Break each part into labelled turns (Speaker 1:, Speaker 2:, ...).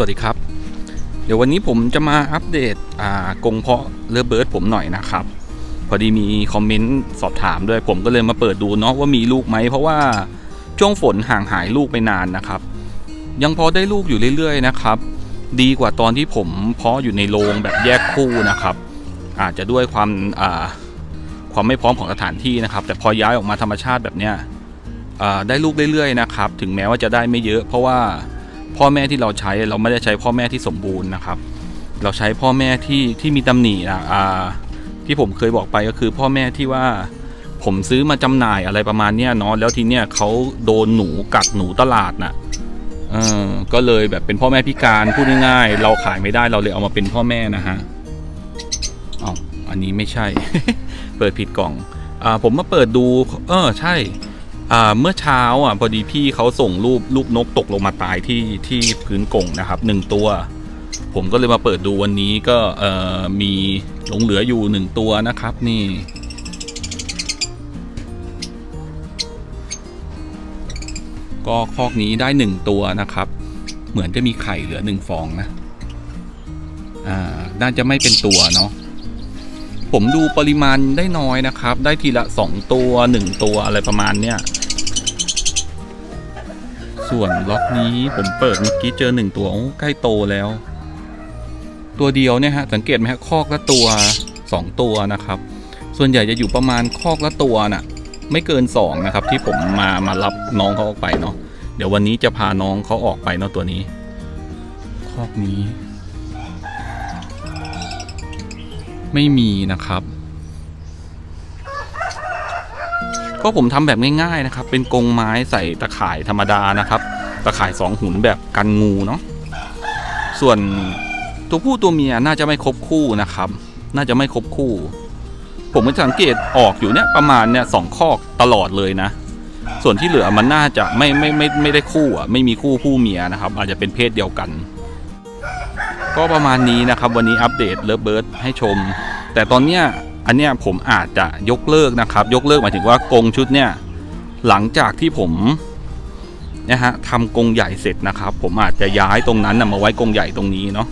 Speaker 1: สวัสดีครับ เดี๋ยววันนี้ผมจะมาอัปเดตอ่ากงเพาะเลอเบิร์ดผมหน่อยนะครับ พอดีมีคอมเมนต์สอบถามด้วยผมก็เลยมาเปิดดูเนาะว่ามีลูกไหม เพราะว่าช่วงฝนห่างหายลูกไปนานนะครับ ยังพอได้ลูกอยู่เรื่อยๆนะครับ ดีกว่าตอนที่ผมเพาะอยู่ในโรงแบบแยกคู่นะครับ อาจจะด้วยความอ่าความไม่พร้อมของสถานที่นะครับ แต่พอย้ายออกมาธรรมชาติแบบเนี้ยได้ลูกเรื่อยๆนะครับ ถึงแม้ว่าจะได้ไม่เยอะ เพราะว่า พ่อแม่ที่เราใช้เราไม่ได้ใช้พ่อแม่ที่สมบูรณ์นะครับ เราใช้พ่อแม่ที่ที่มีตำหนินะอ่าที่ผมเคยบอกไปก็คือพ่อแม่ที่ว่าผมซื้อมาจำหน่ายอะไรประมาณเนี้ยเนาะแล้วทีเนี้ยเขาโดนหนูกัดหนูตลาดน่ะเออก็เลยแบบเป็นพ่อแม่พิการพูดง่ายๆเราขายไม่ได้เราเลยเอามาเป็นพ่อแม่นะฮะอ๋ออันนี้ไม่ใช่ เปิดผิดกล่องอ่าผมมาเปิดดู เออใช่ เมื่อเช้าอะพอดีพี่เขาส่งรูปลูกนกตกลงมาตายที่ที่พื้นกงนะครับหนึ่งตัว ผมก็เลยมาเปิดดูวันนี้ก็มีหลงเหลืออยู่หนึ่งตัวนะครับนี่ก็คอกนี้ได้หนึ่งตัวนะครับ เหมือนจะมีไข่เหลือหนึ่งฟองนะ อ่า น่าจะไม่เป็นตัวเนาะ ผมดูปริมาณได้น้อยนะครับ ได้ทีละสองตัวหนึ่งตัวอะไรประมาณเนี้ยส่วนล็อกนี้ผมเปิดเมื่อกี้เจอหนึ่งตัวโอ้ใกล้โตแล้ว ตัวเดียวเนี่ยฮะสังเกตไหมฮะคอกละตัวสองตัวนะครับ ส่วนใหญ่จะอยู่ประมาณคอกละตัวน่ะ ไม่เกินสองนะครับ ที่ผมมามารับน้องเขาออกไปเนาะเดี๋ยววันนี้จะพาน้องเขาออกไปเนาะตัวนี้ คอกนี้ ไม่มีนะครับ ก็ผมทำแบบง่ายๆนะครับ เป็นกรงไม้ใส่ตะข่ายธรรมดานะครับ ตะข่ายสองหุนแบบกันงูเนาะส่วนตัวผู้ตัวเมียน่าจะไม่ครบคู่นะครับ น่าจะไม่ครบคู่ ผมก็สังเกตออกอยู่เนี่ยประมาณเนี่ยสองคอกตลอดเลยนะ ส่วนที่เหลือมันน่าจะไม่ไม่ไม่ไม่ได้คู่อะไม่มีคู่ผู้เมียนะครับ อาจจะเป็นเพศเดียวกัน ก็ประมาณนี้นะครับวันนี้อัปเดตเลิฟเบิร์ดให้ชม แต่ตอนเนี้ยอันเนี้ยผมอาจจะยกเลิกนะครับ ยกเลิกหมายถึงว่ากงชุดเนี่ยหลังจากที่ผมนะฮะทำกงใหญ่เสร็จนะครับ ผมอาจจะย้ายตรงนั้นนะมาไว้กงใหญ่ตรงนี้เนาะ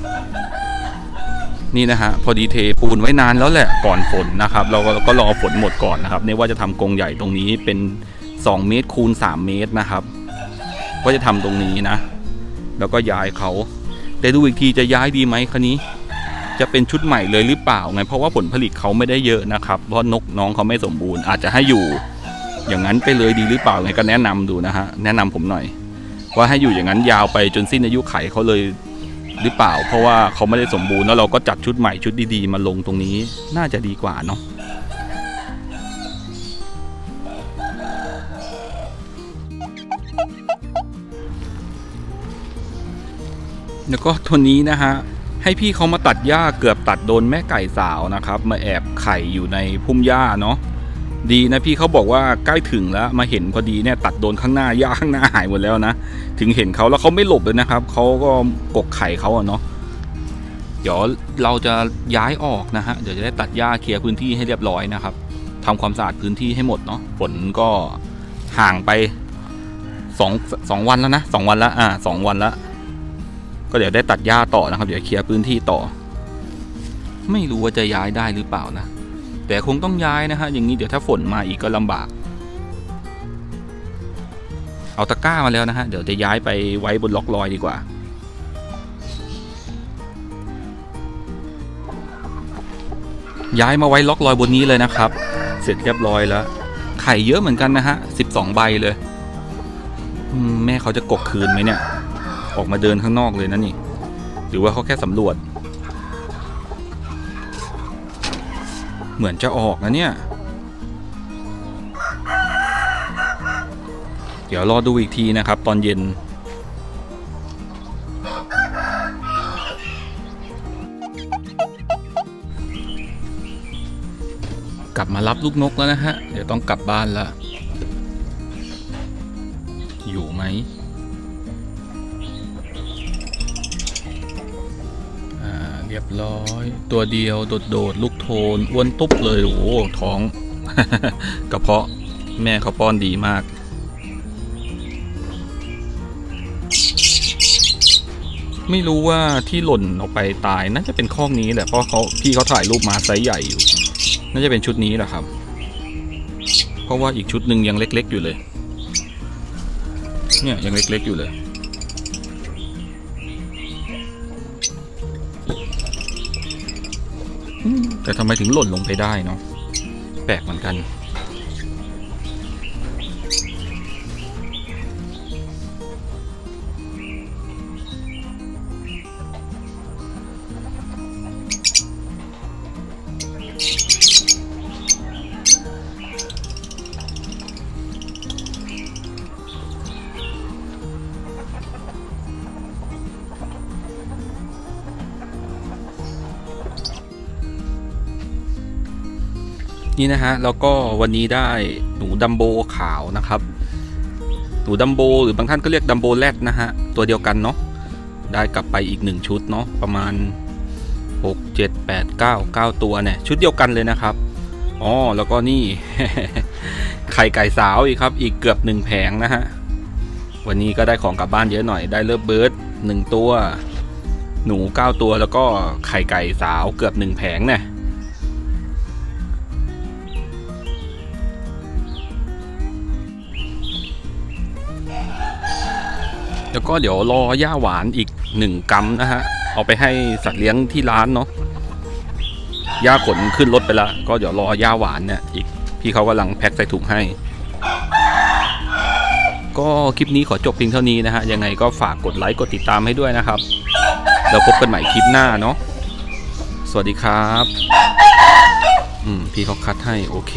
Speaker 1: นี่นะฮะพอดีเทปูนไว้นานแล้วแหละก่อนฝนนะครับ เราก็ก็รอฝนหมดก่อนนะครับเนี่ยว่าจะทำกงใหญ่ตรงนี้เป็น 2 เมตรคูณ 3 เมตรนะครับว่าจะทำตรงนี้นะ แล้วก็ย้ายเขา แต่ดูอีกทีจะย้ายดีไหมคันนี้ จะเป็นชุดใหม่เลยหรือเปล่าไงเพราะว่าผลผลิตเขาไม่ได้เยอะนะครับเพราะนกน้องเขาไม่สมบูรณ์อาจจะให้อยู่ อย่างนั้นไปเลยดีหรือเปล่าไงก็แนะนำดูนะฮะแนะนำผมหน่อย ว่าให้อยู่อย่างนั้นยาวไปจนสิ้นอายุไขเขาเลยหรือเปล่า เพราะว่าเขาไม่ได้สมบูรณ์แล้วเราก็จัดชุดใหม่ชุดดีๆมาลงตรงนี้ น่าจะดีกว่าเนาะ แล้วก็ตัวนี้นะฮะให้พี่เขามาตัดหญ้าเกือบตัดโดนแม่ไก่สาวนะครับ มาแอบไข่อยู่ในพุ่มหญ้าเนาะดีนะพี่เขาบอกว่าใกล้ถึงแล้วมาเห็นพอดีเนี่ยตัดโดนข้างหน้าหญ้าข้างหน้าหายหมดแล้วนะถึงเห็นเขาแล้วเขาไม่หลบเลยนะครับเขาก็กกไข่เขาอะเนาะเดี๋ยวเราจะย้ายออกนะฮะเดี๋ยวจะได้ตัดหญ้าเคลียร์พื้นที่ให้เรียบร้อยนะครับทำความสะอาดพื้นที่ให้หมดเนาะฝนก็ห่างไปสองสองวันแล้วนะสองวันละอ่าสองวันละ ก็เดี๋ยวได้ตัดหญ้าต่อนะครับ เดี๋ยวเคลียร์พื้นที่ต่อ ไม่รู้ว่าจะย้ายได้หรือเปล่านะ แต่คงต้องย้ายนะฮะอย่างนี้เดี๋ยวถ้าฝนมาอีกก็ลำบาก เอาตะกร้ามาแล้วนะฮะเดี๋ยวจะย้ายไปไว้บนล็อกลอยดีกว่าย้ายมาไว้ล็อกลอยบนนี้เลยนะครับ เสร็จเรียบร้อยแล้ว ไข่เยอะเหมือนกันนะฮะสิบสองใบเลย แม่เขาจะกกคืนไหมเนี่ย ออกมาเดินข้างนอกเลยนะนี่ หรือว่าเขาแค่สำรวจ เหมือนจะออกนะเนี่ย เดี๋ยวรอดูอีกทีนะครับ ตอนเย็นกลับมารับลูกนกแล้วนะฮะ เดี๋ยวต้องกลับบ้านละ อยู่ไหม รียบร้อย ตัวเดียวโดดโดดลูกโทนอ้วนตุ๊บเลยโอ้ท้อง กระเพาะแม่เขาป้อนดีมาก ไม่รู้ว่าที่หล่นออกไปตายน่าจะเป็นข้องนี้แหละเพราะเขาพี่เขาถ่ายรูปมาไซส์ใหญ่อยู่ น่าจะเป็นชุดนี้แหละครับ เพราะว่าอีกชุดหนึ่งยังเล็ก ๆ อยู่เลย เนี่ยยังเล็ก ๆ อยู่เลย แต่ทำไมถึงหล่นลงไปได้เนาะแปลกเหมือนกัน นี่นะฮะแล้วก็วันนี้ได้หนูดัมโบขาวนะครับ หนูดัมโบหรือบางท่านก็เรียกดัมโบแรดนะฮะตัวเดียวกันเนาะได้กลับไปอีกหนึ่งชุดเนาะประมาณ 6 7 8 9 9 ตัวเนี่ยชุดเดียวกันเลยนะครับอ๋อแล้วก็นี่ ไข่ไก่สาวอีกครับ อีกเกือบหนึ่งแผงนะฮะวันนี้ก็ได้ของกลับบ้านเยอะหน่อยได้เลิฟเบิร์ดหนึ่งตัว หนู 9 ตัวแล้วก็ไข่ไก่สาวเกือบหนึ่งแผงเนี่ย แล้วก็เดี๋ยวรอย่าหวานอีกหนึ่งกรัมนะฮะ เอาไปให้สัตว์เลี้ยงที่ร้านเนาะย่าขนขึ้นรถไปละก็เดี๋ยวรอย่าหวานเนี่ยอีกพี่เขากำลังแพ็คใส่ถุงให้ ก็คลิปนี้ขอจบเพียงเท่านี้นะฮะ ยังไงก็ฝากกดไลค์กดติดตามให้ด้วยนะครับ เราพบกันใหม่คลิปหน้าเนาะ สวัสดีครับ อืม พี่เขาคัดให้โอเค